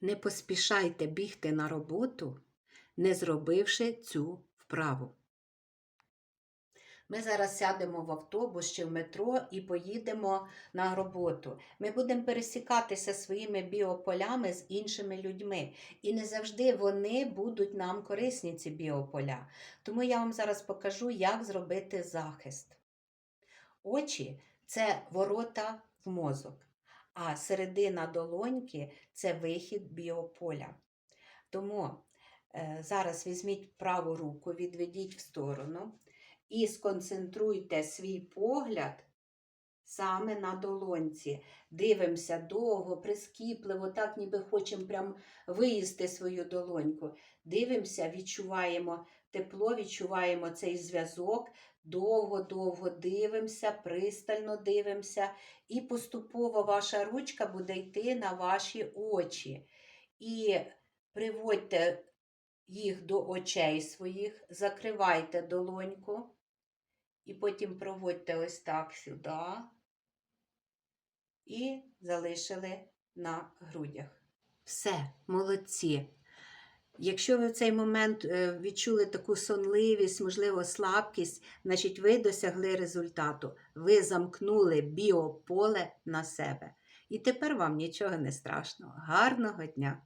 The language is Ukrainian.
Не поспішайте бігти на роботу, не зробивши цю вправу. Ми зараз сядемо в автобус чи в метро і поїдемо на роботу. Ми будемо пересікатися своїми біополями з іншими людьми. І не завжди вони будуть нам корисні, ці біополя. Тому я вам зараз покажу, як зробити захист. Очі це ворота в мозок, а середина долоньки це вихід біополя. Тому е, зараз візьміть праву руку, відведіть в сторону і сконцентруйте свій погляд саме на долонці. Дивимося довго, прискіпливо, так ніби хочемо прям виїсти свою долоньку. Дивимося, відчуваємо тепло, відчуваємо цей зв'язок. Довго-довго дивимося, пристально дивимося, і поступово ваша ручка буде йти на ваші очі. І приводьте їх до очей своїх, закривайте долоньку, і потім проводьте ось так сюди і залишили на грудях. Все, молодці. Якщо ви в цей момент е, відчули таку сонливість, можливо, слабкість, значить ви досягли результату. Ви замкнули біополе на себе. І тепер вам нічого не страшно. Гарного дня!